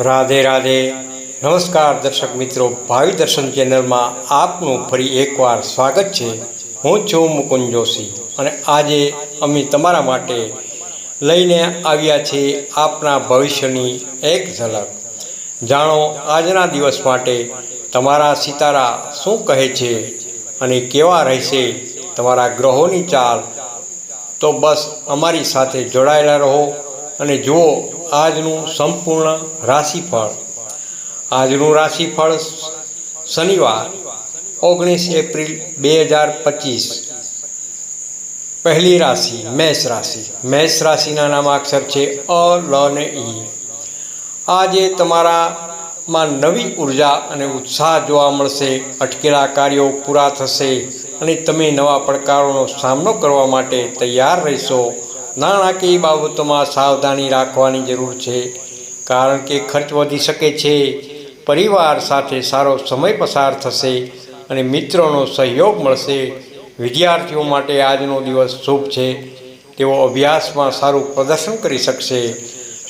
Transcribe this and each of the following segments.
રાધે રાધે. નમસ્કાર દર્શક મિત્રો, ભાવિ દર્શન ચેનલમાં આપનું ફરી એકવાર સ્વાગત છે. હું છું મુકુંદ જોશી અને આજે અમે તમારા માટે લઈને આવ્યા છીએ આપના ભવિષ્યની એક ઝલક. જાણો, આજના દિવસ માટે તમારા સિતારા શું કહે છે અને કેવા રહેશે તમારા ગ્રહોની ચાલ? તો બસ અમારી સાથે જોડાયેલા રહો અને જુઓ આજનું સંપૂર્ણ રાશિફળ. આજનું રાશિફળ શનિવાર, ઓગણીસ એપ્રિલ બે હજાર પચીસ. પહેલી રાશિ, મેષ રાશિ. મેષ રાશિના નામાક્ષર છે અ, લ ને ઈ. આજે તમારામાં નવી ઊર્જા અને ઉત્સાહ જોવા મળશે, અટકેલા કાર્યો પૂરા થશે અને તમે નવા પડકારોનો સામનો કરવા માટે તૈયાર રહેશો. નાણાકીય બાબતોમાં સાવધાની રાખવાની જરૂર છે, કારણ કે ખર્ચ વધી શકે છે, પરિવાર સાથે સારો સમય પસાર થશે અને મિત્રોનો સહયોગ મળશે. વિદ્યાર્થીઓ માટે આજનો દિવસ શુભ છે. તેઓ અભ્યાસમાં સારું પ્રદર્શન કરી શકશે.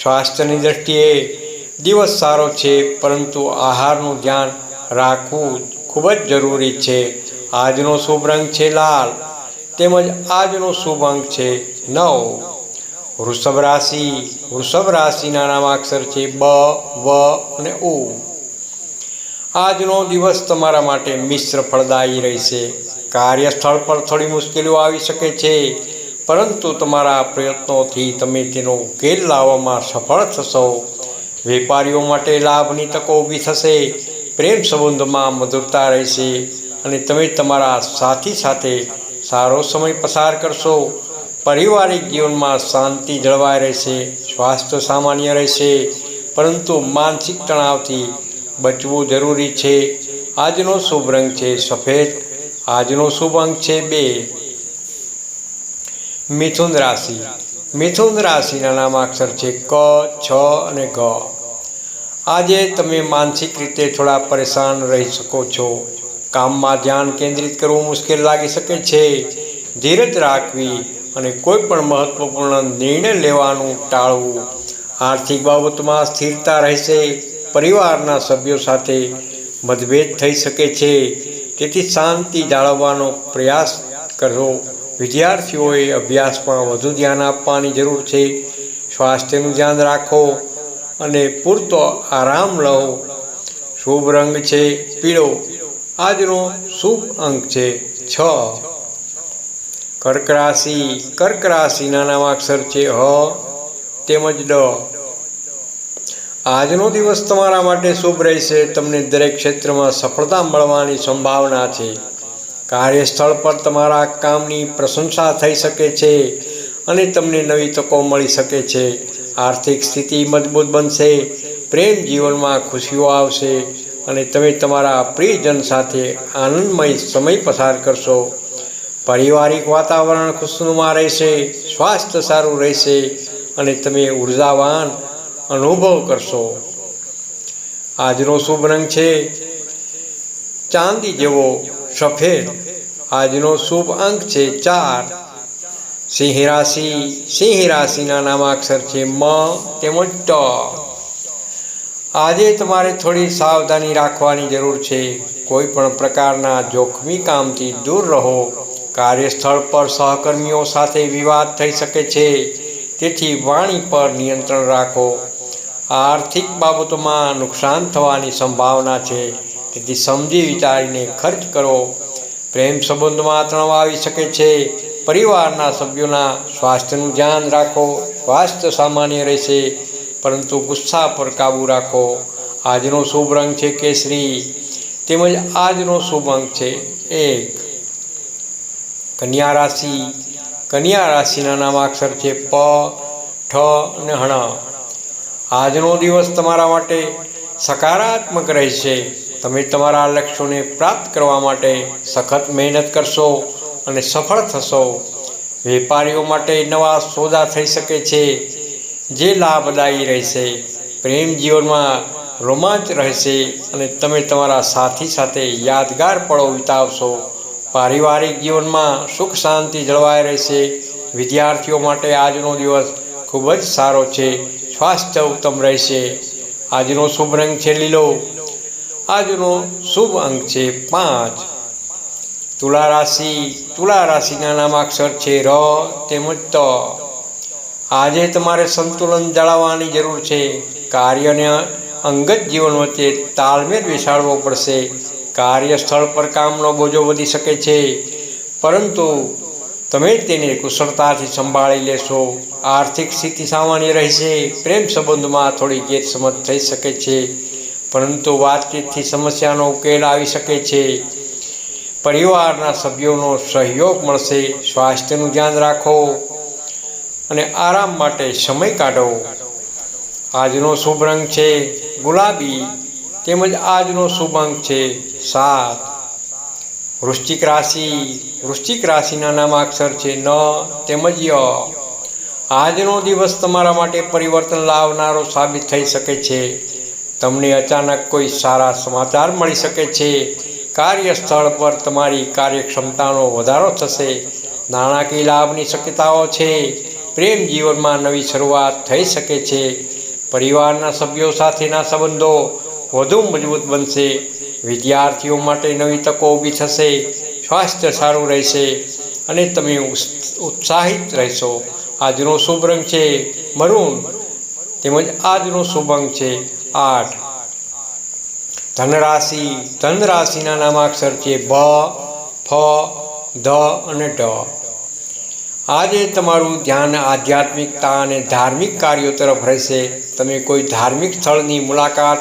સ્વાસ્થ્યની દૃષ્ટિએ દિવસ સારો છે, પરંતુ આહારનું ધ્યાન રાખવું ખૂબ જ જરૂરી છે. આજનો શુભ રંગ છે લાલ, તેમજ આજનો શુભ અંક છે. નવ. વૃષભ રાશિ, વૃષભ રાશિના નામાક્ષર છે બ, વ અને ઉ. આજનો દિવસ તમારા માટે મિશ્ર ફળદાયી રહેશે. કાર્યસ્થળ પર થોડી મુશ્કેલીઓ આવી શકે છે, પરંતુ તમારા પ્રયત્નોથી તમે તેનો ઉકેલ લાવવામાં સફળ થશો. વેપારીઓ માટે લાભની તકો ઊભી થશે, પ્રેમ સંબંધમાં મધુરતા રહેશે અને તમે તમારા સાથી સાથે સારો સમય પસાર કરશો. પારિવારિક જીવનમાં શાંતિ જળવાઈ રહેશે, સ્વાસ્થ્ય સામાન્ય રહેશે, પરંતુ માનસિક તણાવથી બચવું જરૂરી છે. આજનો શુભ રંગ છે સફેદ, આજનો શુભ અંક છે બે. મિથુન રાશિ. મિથુન રાશિના નામાક્ષર છે ક, છ અને ગ. આજે તમે માનસિક રીતે થોડા પરેશાન રહી શકો છો. કામમાં ધ્યાન કેન્દ્રિત કરવું મુશ્કેલ લાગી શકે છે. ધીરજ રાખવી અને કોઈ પણ મહત્વપૂર્ણ નિર્ણય લેવાનું ટાળવું. આર્થિક બાબતમાં સ્થિરતા રહેશે, પરિવારના સભ્યો સાથે મતભેદ થઈ શકે છે. તેથી શાંતિ જાળવવાનો પ્રયાસ કરવો. વિદ્યાર્થીઓએ અભ્યાસમાં વધુ ધ્યાન આપવાની જરૂર છે. સ્વાસ્થ્યનું ધ્યાન રાખો અને પૂરતો આરામ લો. શુભ રંગ છે, પીળો. આજનો શુભ અંક છે, છ. કર્ક રાશિ કર્ક રાશિના નામાક્ષર છે હ, તેમજ ડ. આજનો દિવસ તમારા માટે શુભ રહેશે. તમને દરેક ક્ષેત્રમાં સફળતા મળવાની સંભાવના છે. કાર્યસ્થળ પર તમારા કામની પ્રશંસા થઈ શકે છે અને તમને નવી તકો મળી શકે છે. આર્થિક સ્થિતિ મજબૂત બનશે. પ્રેમ જીવનમાં ખુશીઓ આવશે અને તમે તમારા પ્રિયજન સાથે આનંદમય સમય પસાર કરશો. પારિવારિક વાતાવરણ ખુશનુમા રહેશે, સ્વાસ્થ્ય સારું રહેશે અને તમે ઉર્જાવાન અનુભવ કરશો. આજનો શુભ રંગ છે ચાંદી જેવો સફેદ. આજનો શુભ અંક છે ચાર. સિંહ રાશિ, સિંહ રાશિના નામાક્ષર છે મ તેમજ ટ. આજે તમારે થોડી સાવધાની રાખવાની જરૂર છે. કોઈ પણ પ્રકારના જોખમી કામથી દૂર રહો. કાર્યસ્થળ પર સહકર્મીઓ સાથે વિવાદ થઈ શકે છે. તેથી વાણી પર નિયંત્રણ રાખો. આર્થિક બાબતોમાં નુકસાન થવાની સંભાવના છે. તેથી સમજી વિચારીને ખર્ચ કરો. પ્રેમ સંબંધમાં તણાવ આવી શકે છે. પરિવારના સભ્યોના સ્વાસ્થ્યનું ધ્યાન રાખો. સ્વાસ્થ્ય સામાન્ય રહેશે, પરંતુ ગુસ્સા પર કાબૂ રાખો. આજનો શુભ રંગ છે કેસરી. તેમજ આજનો શુભ અંક છે એક. કન્યા રાશિ. કન્યા રાશિના નામાક્ષર છે પ, ઠ અને હણ. આજનો દિવસ તમારા માટે સકારાત્મક રહેશે. તમે તમારા લક્ષ્યોને પ્રાપ્ત કરવા માટે સખત મહેનત કરશો અને સફળ થશો. વેપારીઓ માટે નવા સોદા થઈ શકે છે, જે લાભદાયી રહેશે. પ્રેમ જીવનમાં રોમાંચ રહેશે અને તમે તમારા સાથી સાથે યાદગાર પળો વિતાવશો. પારિવારિક જીવનમાં સુખ શાંતિ જળવાઈ રહેશે. વિદ્યાર્થીઓ માટે આજનો દિવસ ખૂબ જ સારો છે. સ્વાસ્થ્ય ઉત્તમ રહેશે. આજનો શુભ રંગ છે લીલો. આજનો શુભ અંક છે પાંચ. તુલા રાશિ, તુલા રાશિના નામાક્ષર છે ર તેમજ ત. આજે તમારે સંતુલન જાળવવાની જરૂર છે. કાર્યને અંગત જીવન વચ્ચે તાલમેલ બેસાડવો પડશે. કાર્યસ્થળ પર કામનો બોજો વધી શકે છે. પરંતુ તમે તેને કુશળતાથી સંભાળી લેશો. આર્થિક સ્થિતિ સામાન્ય રહેશે. પ્રેમ સંબંધમાં થોડી ગેરસમજ થઈ શકે છે. પરંતુ વાતચીતથી સમસ્યાનો ઉકેલ આવી શકે છે. પરિવારના સભ્યોનો સહયોગ મળશે. સ્વાસ્થ્યનું ધ્યાન રાખો અને આરામ માટે સમય કાઢો. આજનો શુભ રંગ છે ગુલાબી તેમજ આજનો શુભ અંક છે. સાત. વૃશ્ચિક રાશિ, વૃશ્ચિક રાશિના નામાક્ષર છે ન, તેમજ ય. આજનો દિવસ તમારા માટે પરિવર્તન લાવનારો સાબિત થઈ શકે છે. તમને અચાનક કોઈ સારા સમાચાર મળી શકે છે. કાર્યસ્થળ પર તમારી કાર્યક્ષમતાનો વધારો થશે. નાણાકીય લાભની શક્યતાઓ છે. પ્રેમ જીવનમાં નવી શરૂઆત થઈ શકે છે. પરિવારના સભ્યો સાથેના સંબંધો વધુ મજબૂત બનશે. વિદ્યાર્થીઓ માટે નવી તકો ઊભી થશે, સ્વાસ્થ્ય સારું રહેશે અને તમે ઉત્સ- ઉત્સાહિત રહેશો. આજનો શુભ રંગ છે મરૂન તેમજ આજનો શુભ અંક છે આઠ. ધનરાશિ, ધનરાશિના નામાક્ષર છે બ, ફ ધ અને ઢ આજે તમારું ધ્યાન આધ્યાત્મિકતા અને ધાર્મિક કાર્યો તરફ રહેશે. તમે કોઈ ધાર્મિક સ્થળની મુલાકાત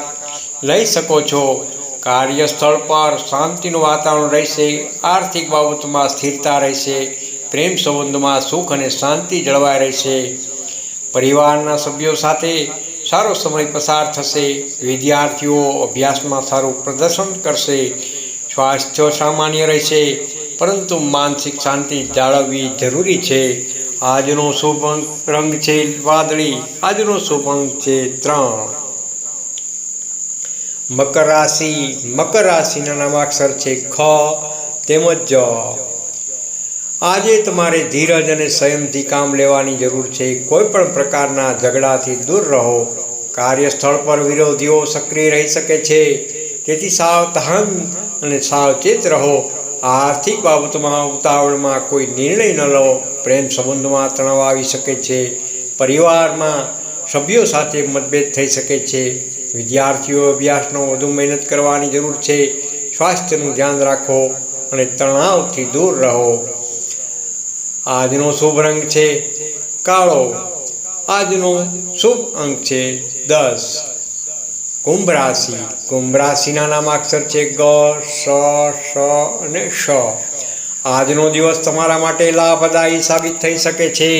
લઈ શકો છો. કાર્યસ્થળ પર શાંતિનું વાતાવરણ રહેશે, આર્થિક બાબતોમાં સ્થિરતા રહેશે, પ્રેમ સંબંધમાં સુખ અને શાંતિ જળવાઈ રહેશે. પરિવારના સભ્યો સાથે સારો સમય પસાર થશે, વિદ્યાર્થીઓ અભ્યાસમાં સારું પ્રદર્શન કરશે, સ્વાસ્થ્ય સામાન્ય રહેશે, પરંતુ માનસિક શાંતિ જાળવવી જરૂરી છે. આજનો શુભ રંગ છે વાદળી, આજનો શુભ અંક છે ત્રણ. મકર રાશિ, મકર રાશિના નામાક્ષર છે ખ, તેમજ જ. આજે તમારે ધીરજ અને સંયમથી કામ લેવાની જરૂર છે. કોઈ પણ પ્રકારના ઝઘડાથી દૂર રહો. કાર્યસ્થળ પર વિરોધીઓ સક્રિય રહી શકે છે. તેથી સાવધાન અને સાવચેત રહો. આર્થિક બાબતમાં ઉતાવળમાં કોઈ નિર્ણય ન લો. પ્રેમ સંબંધમાં તણાવ આવી શકે છે. પરિવારમાં સભ્યો સાથે મતભેદ થઈ શકે છે. વિદ્યાર્થીઓ અભ્યાસનો વધુ મહેનત કરવાની જરૂર છે. સ્વાસ્થ્યનું ધ્યાન રાખો અને તણાવથી દૂર રહો. આજનો શુભ રંગ છે કાળો. આજનો શુભ અંક છે દસ. કુંભ રાશિ. કુંભ રાશિના નામાક્ષર છે ગ, સ અને શ આજનો દિવસ તમારા માટે લાભદાયી સાબિત થઈ શકે છે.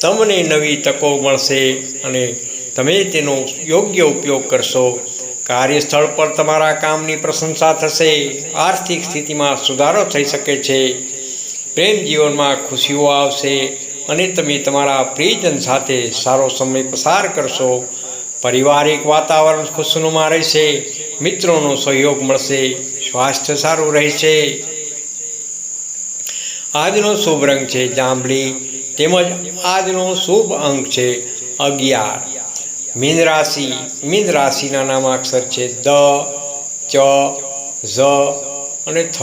તમને નવી તકો મળશે અને તમે તેનો યોગ્ય ઉપયોગ કરશો. કાર્યસ્થળ પર તમારા કામની પ્રશંસા થશે. આર્થિક સ્થિતિમાં સુધારો થઈ શકે છે. પ્રેમ જીવનમાં ખુશીઓ આવશે અને તમે તમારા પ્રિયજન સાથે સારો સમય પસાર કરશો. પારિવારિક વાતાવરણ ખુશનુમા રહેશે. મિત્રોનો સહયોગ મળશે. સ્વાસ્થ્ય સારું રહેશે. આજનો શુભ રંગ છે જાંબલી. તેમજ આજનો શુભ અંક છે અગિયાર. મીન રાશિ, મીન રાશિના નામ અક્ષર છે દ, ચ, ઝ અને થ.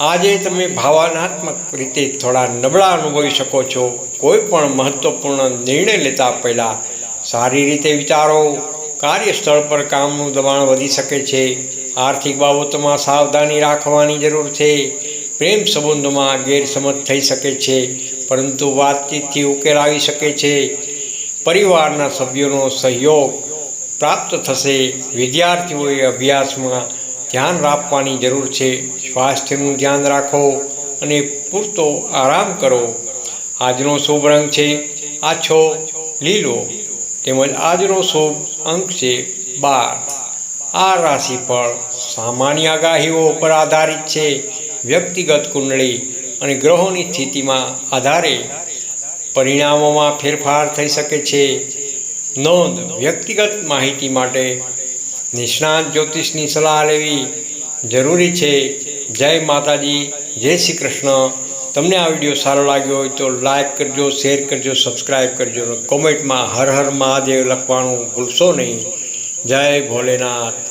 આજે તમે ભાવનાત્મક રીતે થોડા નબળા અનુભવી શકો છો. કોઈ પણ મહત્વપૂર્ણ નિર્ણય લેતા પહેલાં સારી રીતે વિચારો. કાર્યસ્થળ પર કામનું દબાણ વધી શકે છે. આર્થિક બાબતોમાં સાવધાની રાખવાની જરૂર છે. પ્રેમ સંબંધોમાં ગેરસમજ થઈ શકે છે. પરંતુ વાતચીતથી ઉકેલ આવી શકે છે. પરિવારના સભ્યોનો સહયોગ પ્રાપ્ત થશે. વિદ્યાર્થીઓએ અભ્યાસમાં ધ્યાન રાખવાની જરૂર છે. સ્વાસ્થ્યનું ધ્યાન રાખો અને પૂરતો આરામ કરો. આજનો શુભ રંગ છે આછો લીલો તેમજ આજનો શુભ અંક છે બાર. આ રાશિ પર સામાન્ય આગાહીઓ પર આધારિત છે. વ્યક્તિગત કુંડળી અને ગ્રહોની સ્થિતિમાં આધારે પરિણામોમાં ફેરફાર થઈ શકે છે. નોંધ વ્યક્તિગત માહિતી માટે નિષ્ણાત જ્યોતિષની સલાહ લેવી જરૂરી છે. જય માતાજી, જય શ્રી કૃષ્ણ. તમને આ વીડિયો સારો લાગ્યો હોય તો લાઈક કરજો, શેર કરજો સબસ્ક્રાઈબ કરજો કોમેન્ટમાં હર હર મહાદેવ લખવાનું ભૂલશો નહીં. જય ભોલેનાથ.